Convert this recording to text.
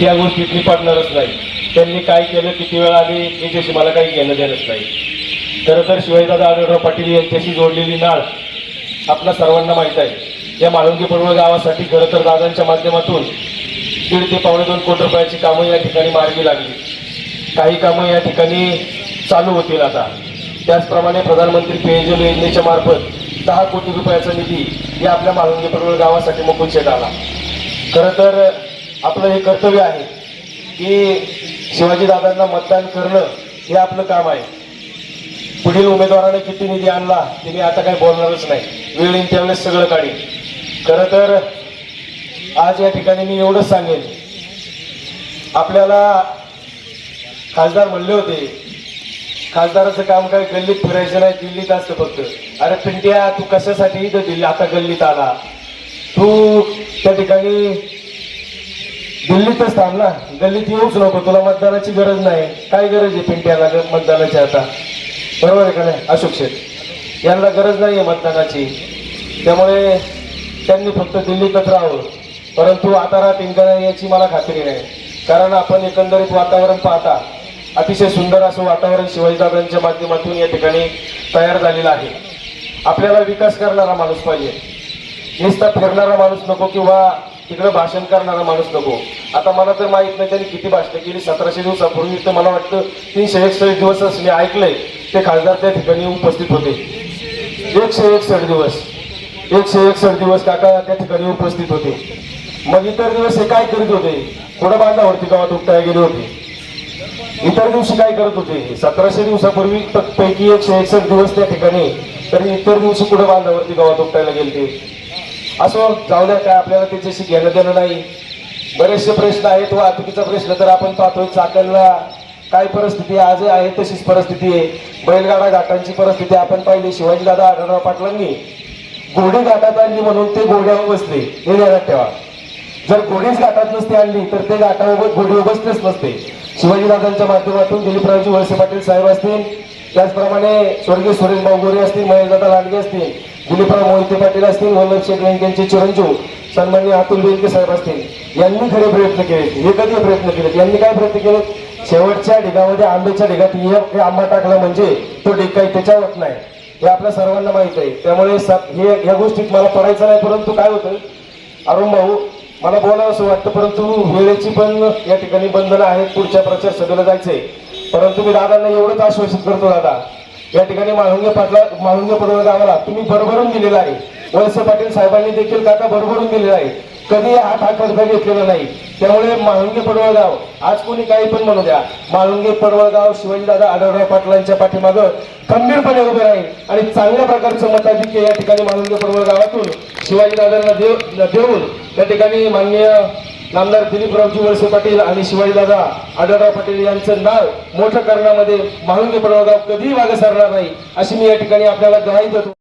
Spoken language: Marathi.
त्या गोष्टीत मी पडणारच नाही. त्यांनी काय केलं किती वेळ आली याच्याशी मला काही घेणं देणंच नाही. खरं तर शिवाजीदादा आढळराव पाटील यांच्याशी जोडलेली नाळ आपल्या सर्वांना माहीत आहे. या माळुंगी पडवळ गावासाठी खरं तर दादांच्या माध्यमातून दीड ते पावणे दोन कोटी रुपयाची कामं या ठिकाणी मार्गी लागली. काही कामं या ठिकाणी चालू होतील आता. त्याचप्रमाणे प्रधानमंत्री पेयजल योजनेच्या मार्फत दहा कोटी रुपयाचा निधी या आपल्या माळुंगी पडवळ गावासाठी मोकून शेट आला. खरं तर आपलं हे कर्तव्य आहे की शिवाजीदादांना मतदान करणं हे आपलं काम आहे. पुढील उमेदवाराने किती निधी आणला ते मी आता काही बोलणारच नाही. वेळ येईल त्यावेळेस सगळं काढीन. खरं तर आज या ठिकाणी मी एवढंच सांगेन. आपल्याला खासदार म्हणले होते खासदाराचं काम काय गल्लीत फिरायचं नाही दिल्लीत असतं फक्त. अरे पिंट्या तू कशासाठी इथं दिल्ली आता गल्लीत आला? तू त्या ठिकाणी दिल्लीतच थांब ना गल्लीत येऊच नको तुला मतदानाची गरज नाही. काय गरज आहे पिंट्याला ग- मतदानाची आता? बरोबर आहे का नाही अशोक शेठ? यांना गरज नाही आहे मतदानाची. त्यामुळे त्यांनी फक्त दिल्लीतच राहावं. परंतु आता राहतील का नाही याची मला खात्री नाही. कारण आपण एकंदरीत वातावरण पाहता अतिशय सुंदर असं वातावरण शिवाजीदादांच्या माध्यमातून या ठिकाणी तयार झालेलं आहे. आपल्याला विकास करणारा माणूस पाहिजे. नुसता फिरणारा माणूस नको किंवा तिकडं भाषण करणारा माणूस नको. आता मला तर माहीत नाही त्यांनी किती भाषणं केली. सतराशे दिवसापूर्वी तर मला वाटतं तीनशे एकसष्ट दिवस मी ऐकलंय. ते खासदार त्या ठिकाणी उपस्थित होते. एकशे एकसष्ट दिवस. एकशे एकसष्ट दिवस काका त्या ठिकाणी उपस्थित होते. मग इतर दिवस हे काय करीत होते? थोडं बांधावरती गावात उपटायला गेले होते. इतर दिवशी काय करत होते? सतराशे दिवसापूर्वी पैकी एकशे एकसष्ट दिवस त्या ठिकाणी. तर इतर दिवशी कुठं बांधावरती गावात उपटायला गेलते? असो जाऊ द्या काय आपल्याला त्याच्याशी घेणं देणं नाही. बरेचसे प्रश्न आहेत वाहतुकीचा प्रश्न तर आपण पाहतोय चाकणला काय परिस्थिती आहे? आज आहे तशीच परिस्थिती आहे. बैलगाडा घाटांची परिस्थिती आपण पाहिली शिवाजीदादा आढळराव पाटलांनी घोडी घाटात आणली म्हणून ते घोड्यावर बसले. हे ध्यानात ठेवा. जर घोडीच घाटात नसते आणली तर ते घाटावर घोडी बसलेच नसते. शिवाजीदादांच्या माध्यमातून दिलीपरावजी वळसे पाटील साहेब असतील. त्याचप्रमाणे स्वर्गीय सुरेश भाऊ गोरे असतील महेशदादा लांडगे असतील. दिलीपराव मोहिते पाटील असतील वल्लभ शेख यांचे चिरंजीव सन्मान्य अतुल बेलके साहेब असतील यांनी खरे प्रयत्न केले हे कधी प्रयत्न केलेत? यांनी काय प्रयत्न केले शेवटच्या ढिगामध्ये आंब्याच्या ढिगात हे आंबा टाकला म्हणजे तो ढिग काही त्याच्यावर नाही. हे आपल्या सर्वांना माहीत आहे. त्यामुळे स- हे या गोष्टीत मला पडायचं नाही परंतु काय होतं? अरुण भाऊ मला बोलावं असं वाटतं परंतु वेळेची पण या ठिकाणी बंधनं आहेत पुढच्या प्रचार सभेला जायचंय. परंतु मी दादांना एवढंच आश्वासित करतो दादा. या ठिकाणी माळुंगे पाटला माळुंगे पडवळ गावाला तुम्ही भरभरून दिलेला आहे. वळसे पाटील साहेबांनी देखील काका भरभरून दिलेला आहे. कधी हात हा खर्च घेतलेला नाही. त्यामुळे माळुंगे पडवळगाव आज कोणी काही पण म्हणू द्या. माळुंगे पडवळगाव शिवाजीदादा आढळराव पाटलांच्या पाठीमागं खंबीरपणे उभे राहील आणि चांगल्या प्रकारचं मताधिक्य या ठिकाणी माळुंगे पडवळ गावातून शिवाजीदादांना देव देऊन त्या ठिकाणी माननीय नामदार दिलीपरावजी वळसे पाटील आणि शिवाजीदादा आढळराव पाटील यांचं नाव मोठं करण्यामध्ये माळुंगे पडवळ कधीही मागे सरणार नाही अशी मी या ठिकाणी आपल्याला ग्वाही देतो.